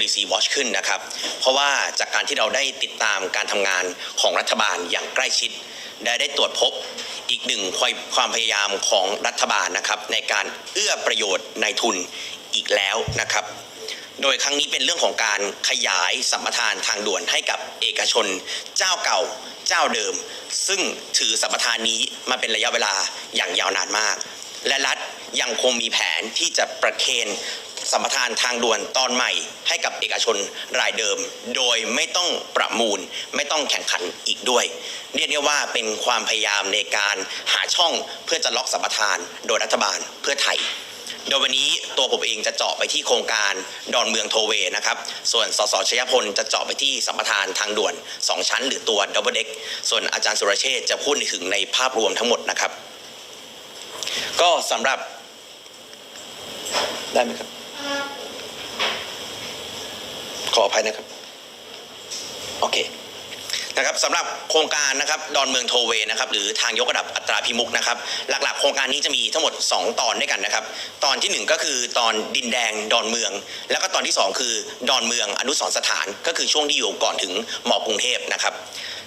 Policy Watch ขึ้นนะครับ เพราะว่าจากการที่เราได้ติดตามการทำงานของรัฐบาลอย่างใกล้ชิด ได้ได้ตรวจพบอีกหนึ่งความความพยายามของรัฐบาลนะครับ ในการเอื้อประโยชน์ในทุนอีกแล้วนะครับ โดยครั้งนี้เป็นเรื่องของการขยายสัมปทานทางด่วนให้กับเอกชน เจ้าเก่าเจ้าเดิม ซึ่งถือสัมปทานนี้มาเป็นระยะเวลาอย่างยาวนานมาก และรัฐยังคงมีแผนที่จะประเคน สัมปทานทางด่วนตอนใหม่ให้กับเอกชนรายเดิม โดยไม่ต้องประมูล ไม่ต้องแข่งขันอีกด้วย เรียกได้ว่าเป็นความพยายามในการหาช่องเพื่อจะล็อกสัมปทาน โดยรัฐบาลเพื่อไทยโดยวันนี้ตัวผมเองจะเจาะไปที่โครงการดอนเมืองโทเวนะครับ ส่วนสสชยพลจะเจาะไปที่สัมปทานทางด่วน 2 ชั้น หรือตัวดับเบิลเด็กส่วนอาจารย์สุรเชษจะพูดถึงในภาพรวมทั้งหมดนะครับ ก็สำหรับได้ไหมครับ ขออภัยนะครับ โอเคนะครับสำหรับโครงการนะครับดอนเมืองโทเวนะครับหรือทางยกระดับอัตราพิมุกนะครับหลักๆ โครงการนี้จะมีทั้งหมด 2 ตอนด้วยกันนะครับ ตอนทีหนึ่1 ก็คือตอนดินแดงดอนเมือง แล้วก็ตอนที่ 2 คือดอนเมืองอนุสรสถาน ก็คือช่วงที่อยู่ก่อนถึงมอกรุงเทพนะครับ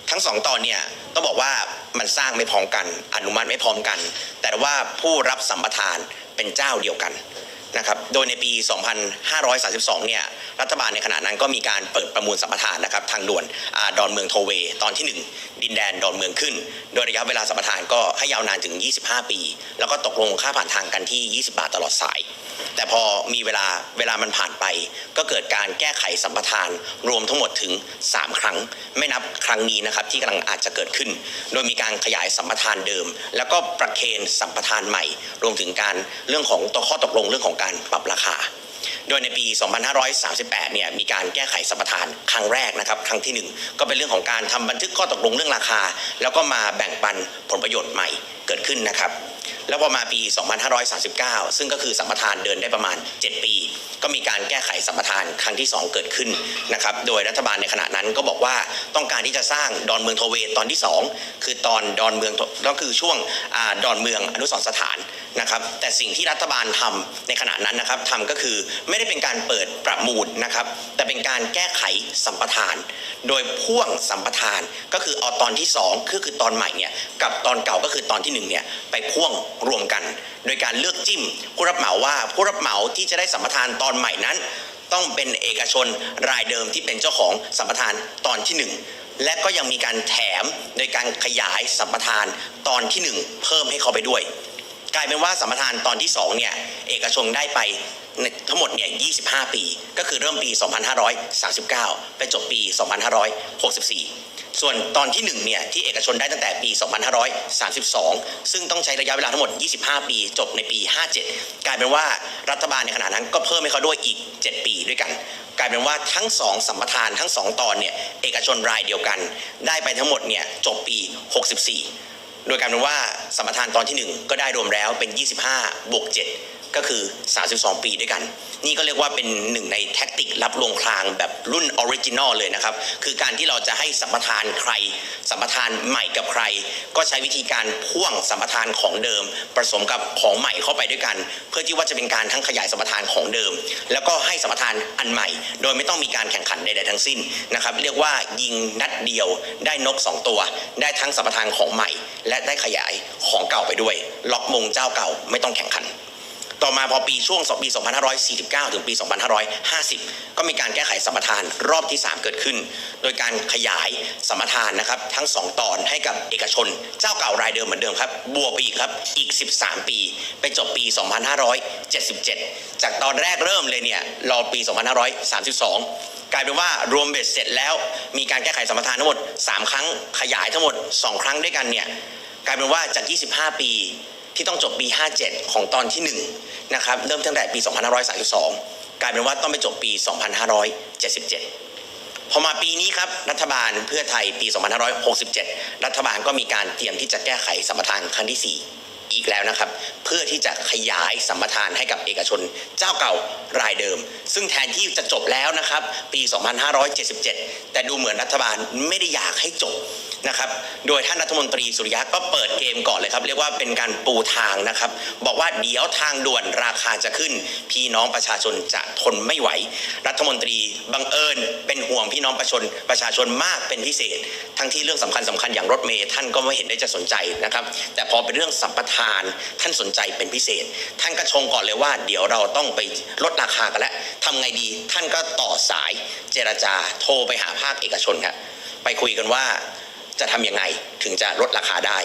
ทั้งสองตอนเนี่ยต้องบอกว่ามันสร้างไม่พร้อมกัน อนุมัติไม่พร้อมกัน แต่ว่าผู้รับสัมปทานเป็นเจ้าเดียวกัน นะครับ โดยในปี 2532 เนี่ย รัฐบาลในขณะนั้นก็มีการเปิดประมูลสัมปทานนะครับทางด่วนอดอนเมืองโทเว ตอนที่ 1 ดินแดนดอนเมืองขึ้น โดยระยะเวลาสัมปทานก็ให้ยาวนานถึง 25 ปี แล้วก็ตกลงค่าผ่านทางกันที่ 20 บาทตลอดสายแต่พอมีเวลาเวลามันผ่านไป ก็เกิดการแก้ไขสัมปทาน รวมทั้งหมดถึง 3 ครั้ง ไม่นับครั้งนี้นะครับที่กำลังอาจจะเกิดขึ้น โดยมีการขยายสัมปทานเดิม แล้วก็ประเคนสัมปทานใหม่ รวมถึงการเรื่องของตัวข้อตกลงเรื่องของการปรับราคาโดยในปี 2538 เนี่ย มีการแก้ไขสัมปทานครั้งแรกนะครับ ครั้งที่หนึ่งก็เป็นเรื่องของการทำบันทึกข้อตกลงเรื่องราคา แล้วก็มาแบ่งปันผลประโยชน์ใหม่เกิดขึ้นนะครับ แล้วพอมาปี 2539 ซึ่งก็คือสัมปทานเดินได้ประมาณ 7 ปี ก็มีการแก้ไขสัมปทานครั้งที่ 2 เกิดขึ้นนะครับโดยรัฐบาลในขณะนั้นก็บอกว่าต้องการที่จะสร้างดอนเมืองโทเวตอนที่ 2 คือตอนดอนเมืองก็คือช่วงอดอนเมืองอนุสรสถาน นะครับแต่สิ่งที่รัฐบาลทำในขณะนั้นนะครับทำก็คือไม่ได้เป็นการเปิดประมูลนะครับ แต่เป็นการแก้ไขสัมปทาน โดยพ่วงสัมปทานก็คือเอาตอนที่2คือคือตอนใหม่เนี่ยกับตอนเก่าก็คือตอนที่1เนี่ยไปพ่วงรวมกัน โดยการเลือกจิ้ม ผู้รับเหมาว่าผู้รับเหมาที่จะได้สัมปทานตอนใหม่นั้น ต้องเป็นเอกชนรายเดิมที่เป็นเจ้าของสัมปทานตอนที่ 1และก็ยังมีการแถมโดยการขยายสัมปทานตอนที่ 1 เพิ่มให้เขาไปด้วย กลายเป็นว่าสัมปทานตอนที่2เนี่ยเอกชนได้ไปทั้งหมดเนี่ย 25 ปี ก็คือเริ่มปี 2539 ไปจบปี 2564 ส่วนตอนที่ 1 เนี่ย ที่เอกชนได้ตั้งแต่ปี 2532 ซึ่งต้องใช้ระยะเวลาทั้งหมด 25 ปี จบในปี 57 กลายเป็นว่ารัฐบาลในขณะนั้นก็เพิ่มให้เขาด้วยอีก 7 ปีด้วยกัน กลายเป็นว่าทั้ง 2 สัมปทานทั้ง 2 ตอนเนี่ย เอกชนรายเดียวกัน ได้ไปทั้งหมดเนี่ย จบปี 64 โดยการเป็นว่าสัมปทานตอนที่ 1 ก็ได้รวมแล้วเป็น 25บวก7 ก็คือ 32 ปีด้วยกัน นี่ก็เรียกว่าเป็นหนึ่งในแท็กติกรับลวงคลางแบบรุ่นออริจินอลเลยนะครับ คือการที่เราจะให้สัมปทานใคร สัมปทานใหม่กับใคร ก็ใช้วิธีการพ่วงสัมปทานของเดิม ผสมกับของใหม่เข้าไปด้วยกัน เพื่อที่ว่าจะเป็นการทั้งขยายสัมปทานของเดิม แล้วก็ให้สัมปทานอันใหม่ โดยไม่ต้องมีการแข่งขันใดๆทั้งสิ้นนะครับเรียกว่ายิงนัดเดียวได้นกสองตัว ได้ทั้งสัมปทานของใหม่ และได้ขยายของเก่าไปด้วย ล็อกมงเจ้าเก่าไม่ต้องแข่งขัน ต่อมาพอปีช่วงปี 2549 ถึงปี 2550 ก็มีการแก้ไขสัมปทานรอบที่ 3 เกิดขึ้น โดยการขยายสัมปทานนะครับทั้ง 2 ตอนให้กับเอกชน เจ้าเก่ารายเดิมเหมือนเดิมครับบวกไปอีกครับอีก 13 ปี ไปจบปี 2577 จากตอนแรกเริ่มเลยเนี่ยรอปี 2532กลายเป็นว่ารวมเบ็ดเสร็จแล้วมีการแก้ไขสัมปทานทั้งหมด 3 ครั้งขยายทั้งหมด 2 ครั้งด้วยกันเนี่ยกลายเป็นว่าจาก 25 ปี ที่ต้องจบปี 57 ของตอนที่1นะครับเริ่มตั้งแต่ปี 2532 กลายเป็นว่าต้องไปจบปี 2577 พอมาปีนี้ครับรัฐบาลเพื่อไทยปี 2567 รัฐบาลก็มีการเตรียมที่จะแก้ไขสัมปทานครั้งที่ 4 อีกแล้วนะครับ เพื่อที่จะขยายสัมปทานให้กับเอกชนเจ้าเก่ารายเดิม ซึ่งแทนที่จะจบแล้วนะครับปี 2577 แต่ดูเหมือนรัฐบาลไม่ได้อยากให้จบ นะครับ โดยท่านรัฐมนตรีสุริยะก็เปิดเกมก่อนเลยครับ เรียกว่าเป็นการปูทางนะครับ บอกว่าเดี๋ยวทางด่วนราคาจะขึ้น พี่น้องประชาชนจะทนไม่ไหว รัฐมนตรีบังเอิญเป็นห่วงพี่น้องประชาชนประชาชนมากเป็นพิเศษ ทั้งที่เรื่องสำคัญสำคัญอย่างรถเมล์ท่านก็ไม่เห็นได้จะสนใจนะครับ แต่พอเป็นเรื่องสัมปทานท่านสนใจเป็นพิเศษ ท่านก็ชงก่อนเลยว่า เดี๋ยวเราต้องไปลดราคากันแล้วทำไงดี ท่านก็ต่อสายเจรจาโทรไปหาภาคเอกชนครับไปคุยกันว่า จะทำยังไงถึงจะลดราคาได้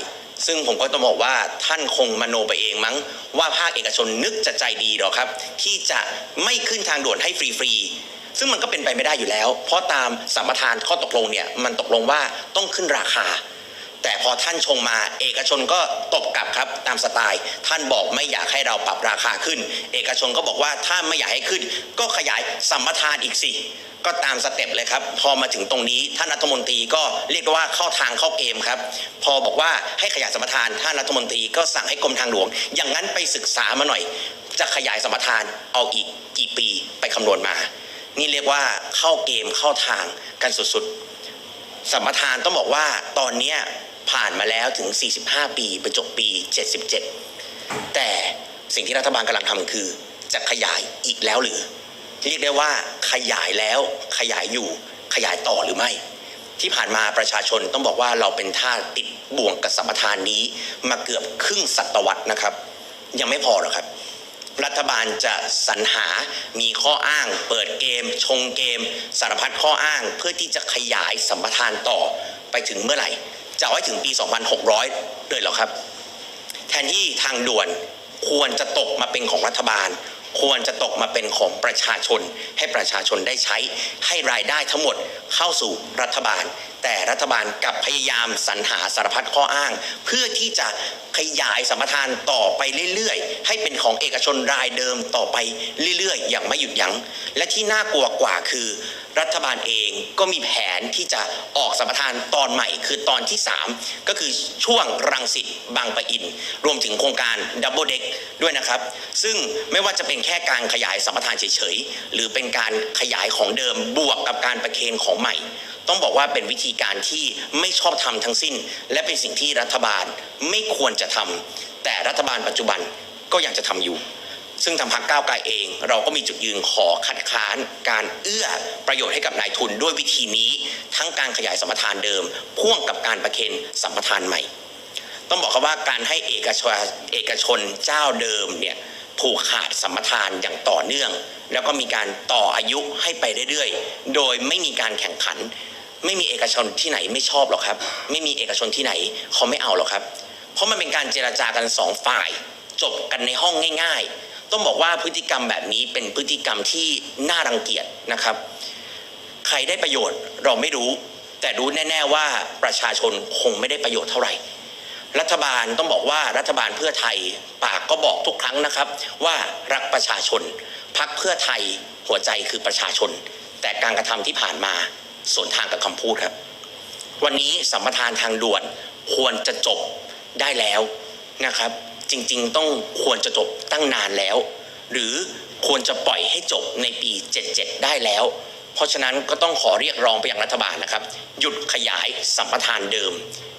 ซึ่งผมก็ต้องบอกว่าท่านคงมโนไปเองมั้ง ว่าภาคเอกชนนึกจะใจดีหรอครับ ที่จะไม่ขึ้นทางด่วนให้ฟรีๆซึ่งมันก็เป็นไปไม่ได้อยู่แล้ว เพราะตามสัมปทานข้อตกลงเนี่ยมันตกลงว่าต้องขึ้นราคา แต่พอท่านชงมาเอกชนก็ตบกลับครับตามสไตล์ ท่านบอกไม่อยากให้เราปรับราคาขึ้น เอกชนก็บอกว่าถ้าไม่อยากให้ขึ้น ก็ขยายสัมปทานอีกสิ ก็ตามสเต็ปเลยครับ พอมาถึงตรงนี้ท่านรัฐมนตรีก็เรียกว่าเข้าทางเข้าเกมครับ พอบอกว่าให้ขยายสมปทานท่านรัฐมนตรีก็สั่งให้กรมทางหลวง อย่างนั้นไปศึกษามาหน่อย จะขยายสมปทานเอาอีกกี่ปีไปคำนวณมา นี่เรียกว่าเข้าเกมเข้าทางกันสุดๆ สมปทานต้องบอกว่าตอนนี้ผ่านมาแล้วถึง 45 ปีไปจบปี 77 แต่สิ่งที่รัฐบาลกำลังทำคือจะขยายอีกแล้วหรือ เรียกได้ว่าขยายแล้วขยายอยู่ขยายต่อหรือไม่ ที่ผ่านมาประชาชนต้องบอกว่าเราเป็นท่าติดบ่วงกับสัมปทานนี้ มาเกือบครึ่งศตวรรษนะครับ ยังไม่พอหรอกครับ รัฐบาลจะสรรหามีข้ออ้าง เปิดเกม ชงเกม สารพัดข้ออ้าง เพื่อที่จะขยายสัมปทานต่อไปถึงเมื่อไหร่ จะไว้ถึงปี 2600เลยหรอครับ แทนที่ทางด่วนควรจะตกมาเป็นของรัฐบาล ควรจะตกมาเป็นของประชาชน ให้ประชาชนได้ใช้ ให้รายได้ทั้งหมดเข้าสู่รัฐบาล แต่รัฐบาลกับพยายามสรรหาสารพัดข้ออ้าง เพื่อที่จะขยายสัมปทานต่อไปเรื่อยๆ ให้เป็นของเอกชนรายเดิมต่อไปเรื่อยๆ อย่างไม่หยุดยัง้ง และที่น่ากลัวกว่าคือ รัฐบาลเองก็มีแผนที่จะออกสัมปทานตอนใหม่ คือตอนที่ 3 ก็คือช่วงรังสิตบางปะอิน รวมถึงโครงการดับเบิลเด็กด้วยนะครับ ซึ่งไม่ว่าจะเป็นแค่การขยายสัมปทานเฉยๆ หรือเป็นการขยายของเดิมบวกกับการประเคนของใหม่ ต้องบอกว่าเป็นวิธีการที่ไม่ชอบทำทั้งสิ้น และเป็นสิ่งที่รัฐบาลไม่ควรจะทำแต่รัฐบาลปัจจุบันก็ยังจะทำอยู่ ซึ่งทางพรรคก้าวไกลเอง เราก็มีจุดยืนขอคัดค้าน การเอื้อประโยชน์ให้กับนายทุนด้วยวิธีนี้ ทั้งการขยายสัมปทานเดิม พ่วงกับการประเคนสัมปทานใหม่ ต้องบอกครับว่าการให้เอกชนเอกชนเจ้าเดิมเนี่ยผูกขาดสัมปทานอย่างต่อเนื่อง แล้วก็มีการต่ออายุให้ไปเรื่อยๆ โดยไม่มีการแข่งขัน ไม่มีเอกชนที่ไหนไม่ชอบหรอกครับ ไม่มีเอกชนที่ไหนเขาไม่เอาหรอกครับ เพราะมันเป็นการเจราจากันสองฝ่าย จบกันในห้องง่าย ๆ ต้องบอกว่าพฤติกรรมแบบนี้เป็นพฤติกรรมที่น่ารังเกียจนะครับ ใครได้ประโยชน์เราไม่รู้ แต่รู้แน่ ๆว่าประชาชนคงไม่ได้ประโยชน์เท่าไหร่ รัฐบาลต้องบอกว่ารัฐบาลเพื่อไทยปากก็บอกทุกครั้งนะครับ ว่ารักประชาชนพักเพื่อไทยหัวใจคือประชาชน แต่การกระทำที่ผ่านมา สวนทางกับคำพูดครับ วันนี้สัมปทานทางด่วนควรจะจบได้แล้วนะครับ จริงๆ ต้องควรจะจบตั้งนานแล้ว หรือควรจะปล่อยให้จบในปี 77 ได้แล้ว เพราะฉะนั้นก็ต้องขอเรียกร้องไปยังรัฐบาลนะครับ หยุดขยายสัมปทานเดิม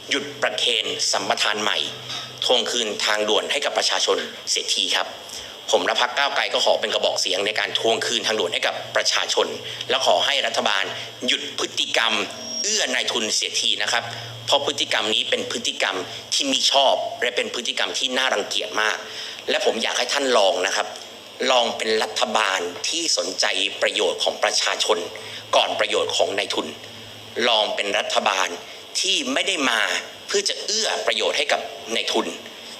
หยุดประเคนสัมปทานใหม่ ทวงคืนทางด่วนให้กับประชาชนเสียทีครับ ผมและพักก้าวไกลก็ขอเป็นกระบอกเสียงในการทวงคืนทางด่วนให้กับประชาชน และขอให้รัฐบาลหยุดพฤติกรรม เอื้อนายทุนเสียทีนะครับ เพราะพฤติกรรมนี้เป็นพฤติกรรมที่มิชอบและเป็นพฤติกรรมที่น่ารังเกียจมาก และผมอยากให้ท่านลองนะครับ ลองเป็นรัฐบาลที่สนใจประโยชน์ของประชาชน ก่อนประโยชน์ของนายทุน ลองเป็นรัฐบาลที่ไม่ได้มาเพื่อจะเอื้อประโยชน์ให้กับนายทุน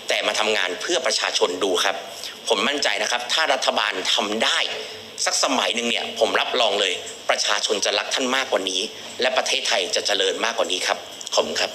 แต่มาทำงานเพื่อประชาชนดูครับ ผมมั่นใจนะครับ ถ้ารัฐบาลทำได้ สักสมัยหนึ่งเนี่ยผมรับรองเลย ประชาชนจะรักท่านมากกว่านี้ และประเทศไทยจะเจริญมากกว่านี้ครับขอบคุณครับ